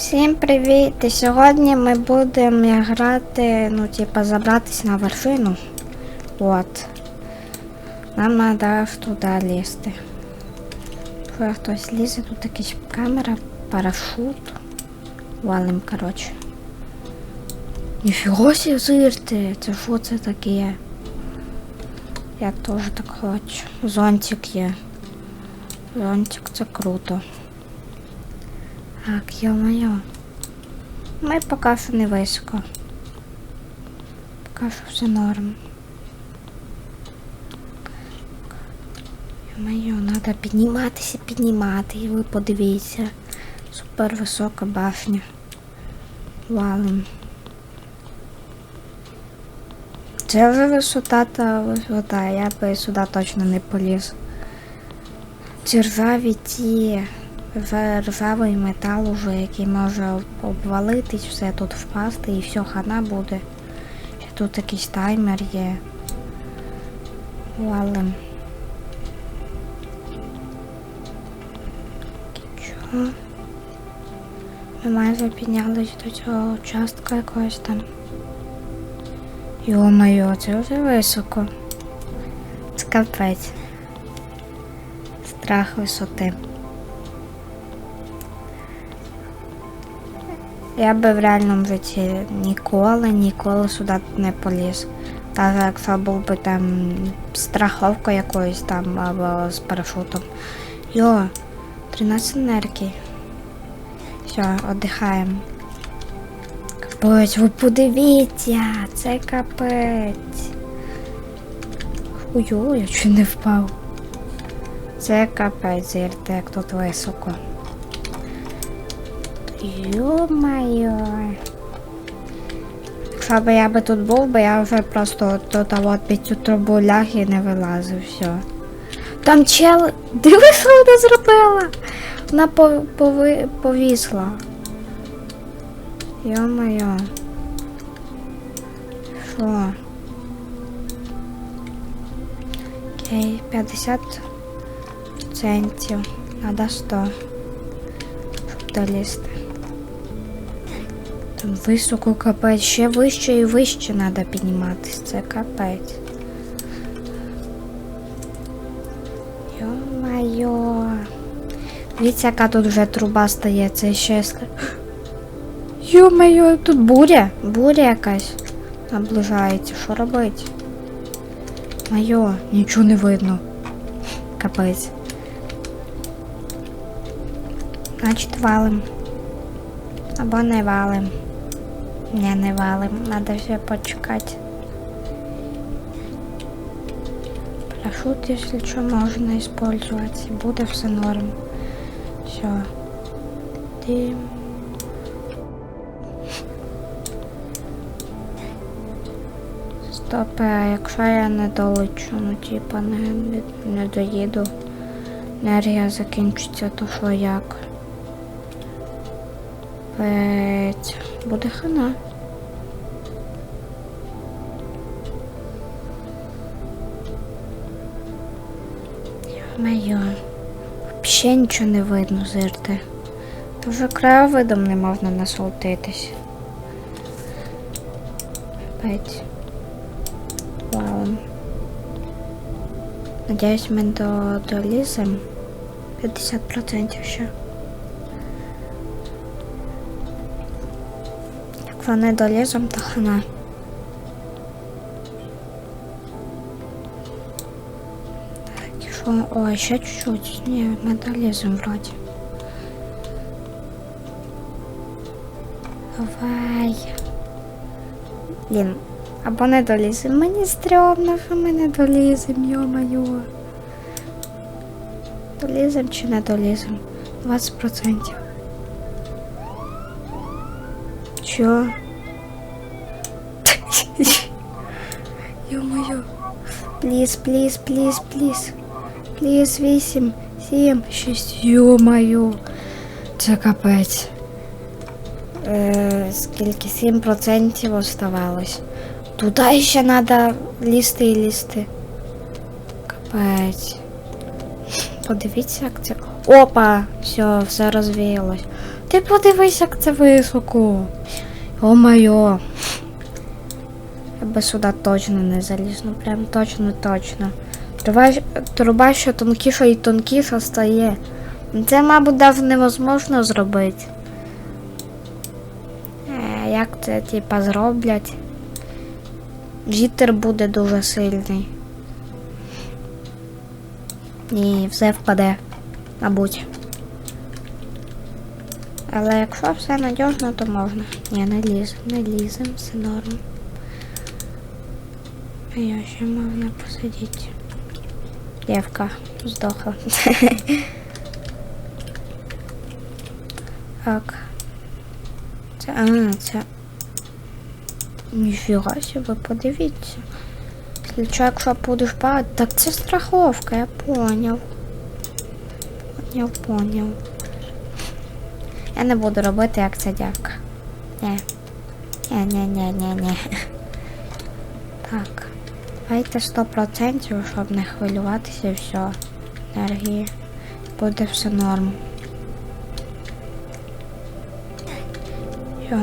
Всім привіт! І сьогодні ми будемо грати, ну, типа, забратися на вершину. От. Нам треба туди лізти. Якщо хтось лізе, тут якась камера, парашут. Валим, коротше. Ніфіга сі зирте, це що це таке? Я теж так хочу. Зонтик є. Зонтик це круто. Так, ё-моё. Ми поки що не високо. Поки що все норм. Ё-моё, треба підніматися, піднімати. І ви подивіться. Супер висока башня. Валим. Це вже висота та висота. Я би сюди точно не поліз. Ці ржаві ті Ржа- ржавий метал уже, який може обвалитись, все тут впасти і все, хана буде. Тут якийсь таймер є. Валим. Чого? Ми майже піднялись до цього участка якогось там. Йо-моє, це вже високо. Це. Страх висоти. Я би в реальному житті ніколи, ніколи сюди не поліз. Навіть якщо був би там страховка якоюсь там або з парашутом. Йо, 13 енергії. Все, віддихаємо. Капець, ви подивіться, це капець. Ой, я чи не впав. Це капець, зірте, як тут високо. Ё-моё. Якщо я би тут був, би я вже просто тут а от під трубу ляг і не вилазив, все. Там чел. Диви, що вона зробила. Вона по, пови, повісла. Йо-моє. Окей, 50 центів. Надо 100. Щоб долізти. Там високо капець, ще вище і вище треба підніматися. Це капець. Йо-майо. Дивіться, яка тут вже труба стає, це ще. Йо-майо, тут буря. Буря якась наближається. Що робити? Майо, нічого не видно. Капець. Значить, валим. Або не валим. Не, не валим. Надо ще почекати. Парашют, если что, можно использовать. Буде все норм. Все. Дим. Стоп, а якщо я не долечу, ну типа не, не, доїду. Енергія закінчиться, то що як? Пець. Буде хана. Йо-моє. Взагалі нічого не видно, зирте. Вже краєвидом не можна насолодитись. Пець. Вау. Надіюсь, ми до, долізем. 50% ще. Якщо не долізем, то хана. Так, і що? О, ще чуть-чуть. Ні, ми долізем вроді. Давай. Блін, або не долізем. Мені стрьомно, що ми не долізем, йо-моє. Долізем чи не долізем? 20%. Чё? Ё-моё. Плиз, плиз, плиз, плиз. Плиз, 8, 7, 6. Ё-моё. Це капець. Е, скільки? 7% оставалось. Туди ще треба лізти і лізти. Капець. Подивіться, як це. Опа! Все, все розвіялось. Ти подивись, як це високо. О-моє. Би сюди точно не заліз, ну прям точно точно. Труба, труба що тонкіша і тонкіша стає. Це, мабуть, навіть невозможно зробити. Е, як це, типа, зроблять? Вітер буде дуже сильний. І все впаде, мабуть. Але якщо все надіжно, то можна. Ні, не лізем, не лізем, все норм. А я ще можна посидіти. Дівка здохла. так. Це, а, це. Ніфіга себе, подивіться. Якщо якщо будеш падати, так це страховка, я поняв. Поняв, поняв. Я не буду робити, як ця дявка. Ні. Ні, ні, ні, ні, ні. Так. Давайте 100%, щоб не хвилюватися і все. Енергії. Буде все норм. Все.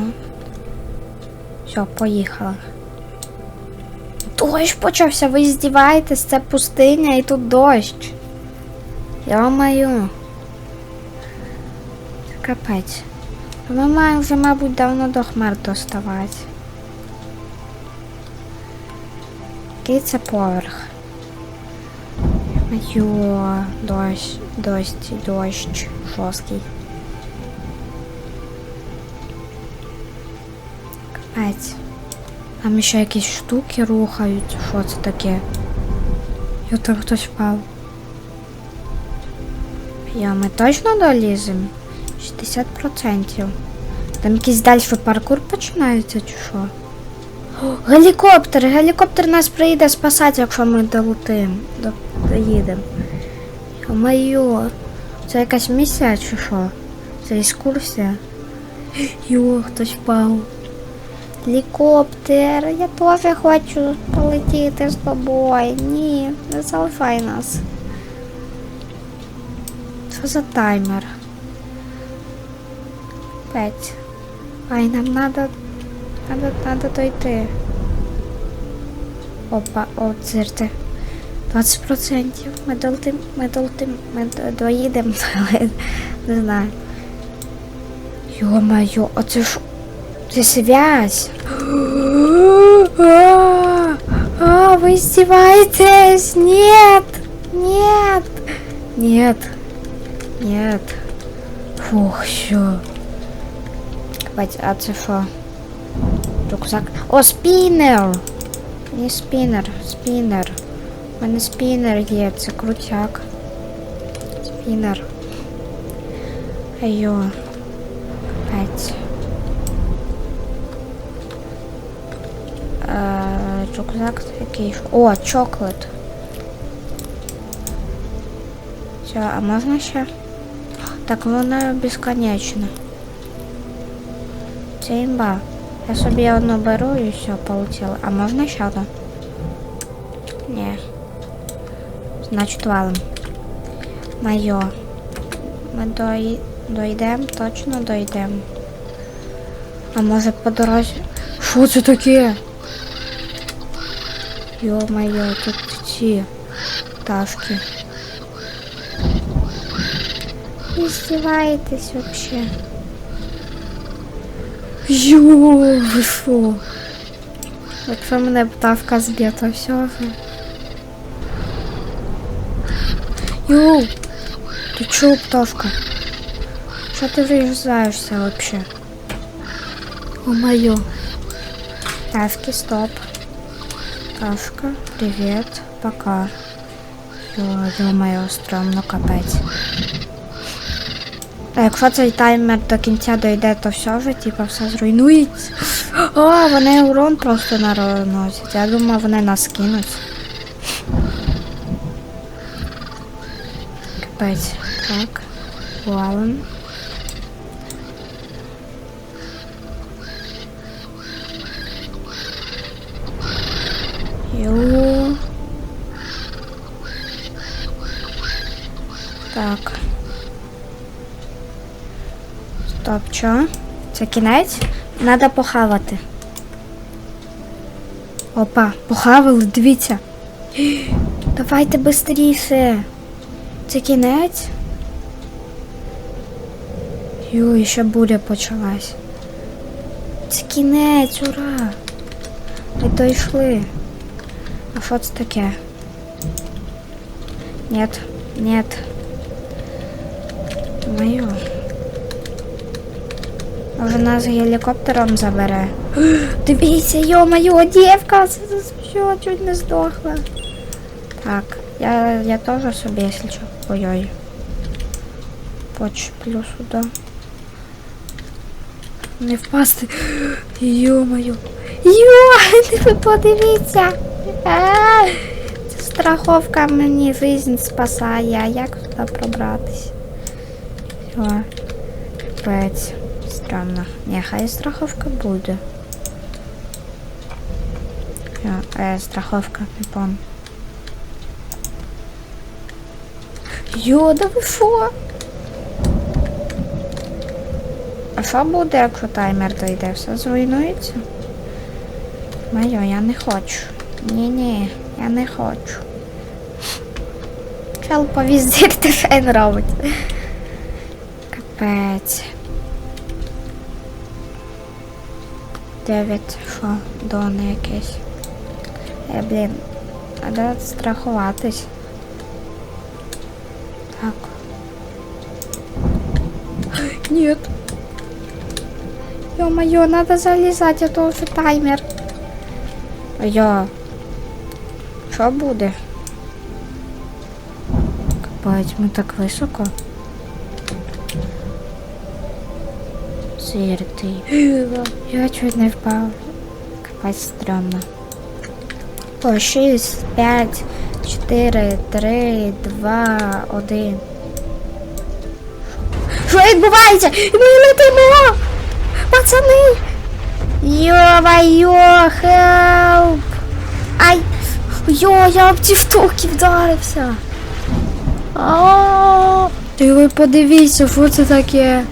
Все, поїхала. Дощ почався, ви здіваєтесь, це пустиня і тут дощ. Йо-маю. Капець. Ми маємо вже, мабуть, давно до хмар доставати. Який це поверх? Йо, дощ, дощ, дощ, жорсткий. Капець. Там ще якісь штуки рухають. Що це таке? Йо, там хтось впав. Йо, ми точно доліземо? 60%. Там якийсь далі паркур починається чи що? Гелікоптер! Гелікоптер нас приїде спасати, якщо ми долетимо. До, доїдемо. Йо-моє, це якась місія чи що? Це екскурсія? Йо, хтось впав. Гелікоптер, я теж хочу полетіти з тобою. Ні, не залишай нас. Що за таймер? П'ять. Ай, нам надо, надо, надо дойти. Опа, о, цирти. 20%. Ми долетим, ми долетим, ми до- доїдемо, але не знаю. Йо-моє, оце ж це связь. А, а, вы издеваетесь? Нет! Нет! Нет! Нет! Фух, що? Капець, а що? Рюкзак. О, спінер! Не спінер, спінер. У мене спінер є, це крутяк. Спінер. Айо. Капець. Е, Рюкзак який. О, чоклет. Все, а можна ще? Так воно безконечно. Це імба. Я собі одну беру і все, полетіло. А можна ще одну? Ні. Значить валим. Майо. Ми дой... дойдемо, точно дойдемо. А може по дорозі. Що це таке? Йо-моє, тут ці пташки. Ви здіваєтесь вообще. Йо, ви що? Якщо мене пташка зб'є, то все вже. Йо, ти чого, пташка? Що ти виїжджаєшся вообще? О моё. Пташки, стоп. Пташка, привет, пока. Йо, ё-моё, стрёмно, капець. А якщо цей таймер до кінця дойде, то все вже, типа, все зруйнується. О, вони урон просто наносять. Я думав, вони нас кинуть. Капець. Так. Валим. Йо. Так. Стоп, чо? Це кінець? Надо похавати. Опа, похавали, дивіться. Давайте быстріше. Це кінець? Йой, ще буря почалась. Це кінець, ура! Ми дійшли. А що це таке? Нет, нет. Мою. Може нас гелікоптером забере. Дивіться, йо-моє, дівка! Що чуть не здохла. Так, я, я теж собі, якщо що. Ой-ой. Почеплю сюди. Не впасти. Йо-моє. Йо, подивіться. Страховка мені жизнь спасає. А як туди пробратись? Все. Капець. Странно. Нехай страховка буде. Все, е, страховка, не пон. Йо, да ви що? А що буде, якщо таймер дойде? Все зруйнується? Майо, я не хочу. Ні-ні, я не хочу. Чел повіздик дефен робить. Капець. Дев'ять, що, дони якесь. Е, блін, треба страхуватись. Так. Нет. Ё-моё, надо залезать, а то вже таймер. Йо. Що буде? Капець, ми так високо. Зірти. Я чуть не впав. Капець стрьомно. О, 6, 5, 4, 3, 2, 1. Що відбувається? Ми летимо! Пацани! Йо-майо, хелп! Ай! Йо, я об ці штуки вдарився. Ти ви подивіться, що це таке?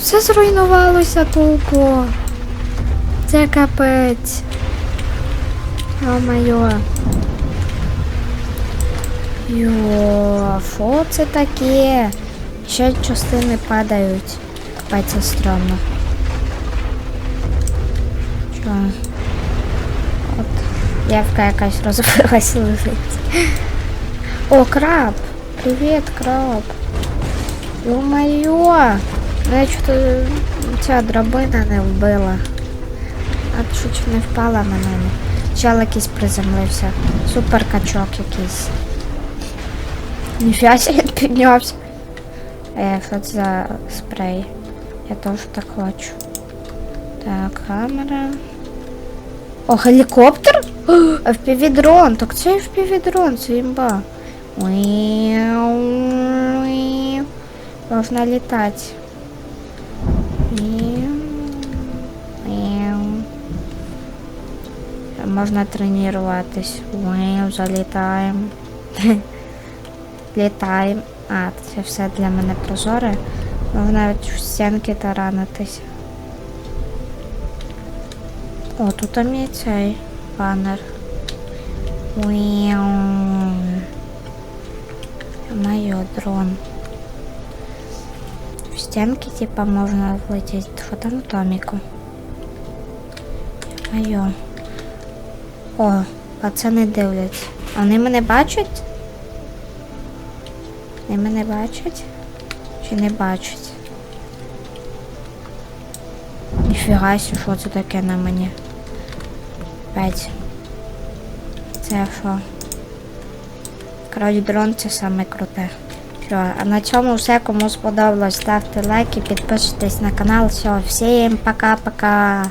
Все зруйнувалося тупо. Це капець. Йо-майо. Йо, що це таке? Ще частини падають. Капець стрьомно. Що? От. Явка якась розбилась лежить. О, краб! Привіт, краб! Ё-моё! Я чого ця драбина не вбила. А чуть не впала на мене. Чел якийсь приземлився. Супер качок якийсь. Ніфіга себе піднявся. Е, що це за спрей? Я теж так хочу. Так, камера. О, гелікоптер? FPV-дрон, так це FPV-дрон, це імба. Можна літати. Можна тренуватись. Уіу, залітаємо. Літаємо. А, це все для мене прозоре. Можна навіть в стінки таранитись. О, тут там є цей банер. Моє дрон. В стінки, типа, можна влетіти. Що там в доміку? Моє. О, пацани дивляться. А Вони мене бачать? Вони мене бачать? Чи не бачать? Ніфіга сі, що це таке на мені? П'ять. Це що? Коротше, дрон це саме круте. Все, а на цьому все, кому сподобалось, ставте лайки, підписуйтесь на канал. Все, всім пока-пока.